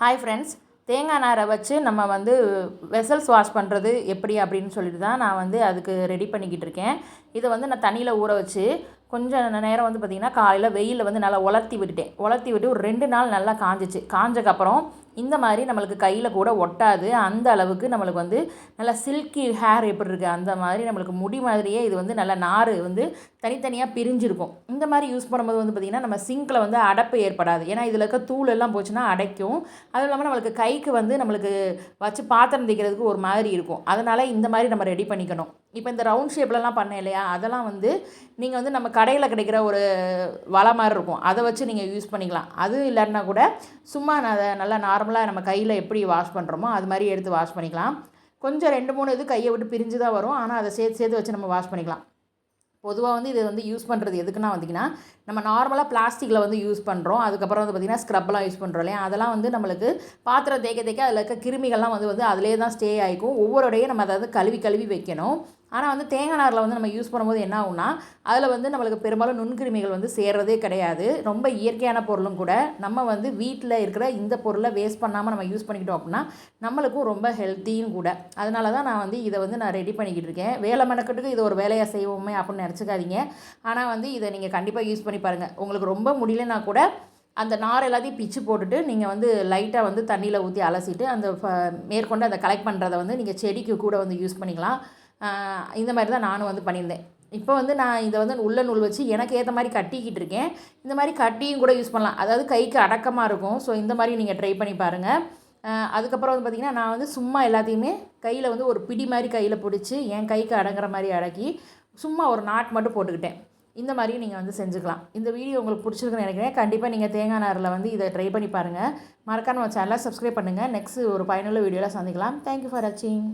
Hi friends தேங்காய் நாரை வச்சு நம்ம வந்து வெசல்ஸ் வாஷ் பண்ணுறது எப்படி அப்படின்னு சொல்லிட்டு தான் நான் வந்து அதுக்கு ரெடி பண்ணிக்கிட்டு இருக்கேன். இதை வந்து நான் தண்ணியில் ஊற வச்சு கொஞ்சம் நேரம் வந்து பார்த்திங்கன்னா காலையில் வெயிலில் வந்து நல்லா உலர்த்தி விட்டுட்டேன். உலர்த்தி விட்டு ஒரு ரெண்டு நாள் நல்லா காஞ்சிச்சு. காஞ்சக்கப்புறம் இந்த மாதிரி நம்மளுக்கு கையில் கூட ஒட்டாது. அந்த அளவுக்கு நம்மளுக்கு வந்து நல்லா சில்கி ஹேர் எப்படி இருக்குது அந்த மாதிரி நம்மளுக்கு முடி மாதிரியே இது வந்து நல்லா நார் வந்து தனித்தனியாக பிரிஞ்சிருக்கும். இந்த மாதிரி யூஸ் பண்ணும்போது வந்து பார்த்திங்கன்னா நம்ம சிங்கில் வந்து அடப்பு ஏற்படாது. ஏன்னா இதில் இருக்க தூள் எல்லாம் போச்சுன்னா அடைக்கும். அதுவும் இல்லாமல் நம்மளுக்கு கைக்கு வந்து நம்மளுக்கு வச்சு பாத்திரம் தைக்கிறதுக்கு ஒரு மாதிரி இருக்கும். அதனால் இந்த மாதிரி நம்ம ரெடி பண்ணிக்கணும். இப்போ இந்த ரவுண்ட் ஷேப்லலாம் பண்ணேன் இல்லையா? அதெல்லாம் வந்து நீங்கள் வந்து நம்ம கடையில் கிடைக்கிற ஒரு வலை மாதிரி இருக்கும். அதை வச்சு நீங்கள் யூஸ் பண்ணிக்கலாம். அதுவும் இல்லைன்னா கூட சும்மா நான் அதை நல்லா நார்மலாக நம்ம கையில் எப்படி வாஷ் பண்ணுறோமோ அது மாதிரி எடுத்து வாஷ் பண்ணிக்கலாம். கொஞ்சம் ரெண்டு மூணு இது கையை விட்டு பிரிஞ்சு தான் வரும். ஆனால் அதை சேர்த்து சேர்த்து வச்சு நம்ம வாஷ் பண்ணிக்கலாம். பொதுவாக வந்து இதை வந்து யூஸ் பண்ணுறது எதுக்குன்னா வந்திங்கன்னா நம்ம நார்மலாக பிளாஸ்டிக்கில் வந்து யூஸ் பண்ணுறோம் அதுக்கப்புறம் வந்து பார்த்திங்கன்னா ஸ்க்ரப்லாம் யூஸ் பண்ணுறோம் இல்லையா? அதெல்லாம் வந்து நம்மளுக்கு பாத்திரம் தேய்க்க தேய்க்க அதில் இருக்க கிருமிகள்லாம் வந்து வந்து அதிலே தான் ஸ்டே ஆகிக்கும் ஒவ்வொருடையும் நம்ம அதை கழுவி கழுவி வைக்கணும். ஆனால் வந்து தேங்காய் நாரில் வந்து நம்ம யூஸ் பண்ணும்போது என்ன ஆகும்னா அதில் வந்து நம்மளுக்கு பெரும்பாலும் நுண்கிருமிகள் வந்து சேர்றதே கிடையாது. ரொம்ப இயற்கையான பொருளும் கூட. நம்ம வந்து வீட்டில் இருக்கிற இந்த பொருளை வேஸ்ட் பண்ணாமல் நம்ம யூஸ் பண்ணிக்கிட்டோம் அப்படின்னா நம்மளுக்கும் ரொம்ப ஹெல்த்தியும் கூட. அதனால தான் நான் வந்து இதை வந்து நான் ரெடி பண்ணிக்கிட்டு இருக்கேன். வேலை மெனக்கட்டுக்கு இது ஒரு வேலையாக செய்வோமே அப்படின்னு நினச்சிக்காதீங்க. ஆனால் வந்து இதை நீங்கள் கண்டிப்பாக யூஸ் பண்ணி பாருங்கள் உங்களுக்கு ரொம்ப முடியலன்னா கூட அந்த நார் எல்லாத்தையும் பிச்சு போட்டுட்டு நீங்கள் வந்து லைட்டாக வந்து தண்ணியில் ஊற்றி அலசிட்டு அந்த மேற்கொண்டு அதை கலெக்ட் பண்ணுறதை வந்து நீங்கள் செடிக்கு கூட வந்து யூஸ் பண்ணிக்கலாம். இந்த மாதிரி தான் நானும் வந்து பண்ணியிருந்தேன். இப்போ வந்து நான் இதை வந்து உள்ள நூல் வச்சு எனக்கு ஏற்ற மாதிரி கட்டிக்கிட்டு இருக்கேன். இந்த மாதிரி கட்டியும் கூட யூஸ் பண்ணலாம். அதாவது கைக்கு அடக்கமாக இருக்கும். ஸோ இந்த மாதிரி நீங்கள் ட்ரை பண்ணி பாருங்கள் அதுக்கப்புறம் வந்து பார்த்திங்கன்னா நான் வந்து சும்மா எல்லாத்தையுமே கையில் வந்து ஒரு பிடி மாதிரி கையில் பிடிச்சி என் கைக்கு அடங்குற மாதிரி அடக்கி சும்மா ஒரு நாட் மட்டும் போட்டுக்கிட்டேன். இந்த மாதிரியும் நீங்கள் வந்து செஞ்சுக்கலாம். இந்த வீடியோ உங்களுக்கு பிடிச்சிருக்குன்னு நினைக்கிறேன். கண்டிப்பாக நீங்கள் தேங்காய் நாரில் வந்து இதை ட்ரை பண்ணி பாருங்கள் மறக்காம சேனலை சப்ஸ்கிரைப் பண்ணுங்கள் நெக்ஸ்ட் ஒரு பயனுள்ள வீடியோவில் சந்திக்கலாம். தேங்க்யூ ஃபார் வாட்சிங்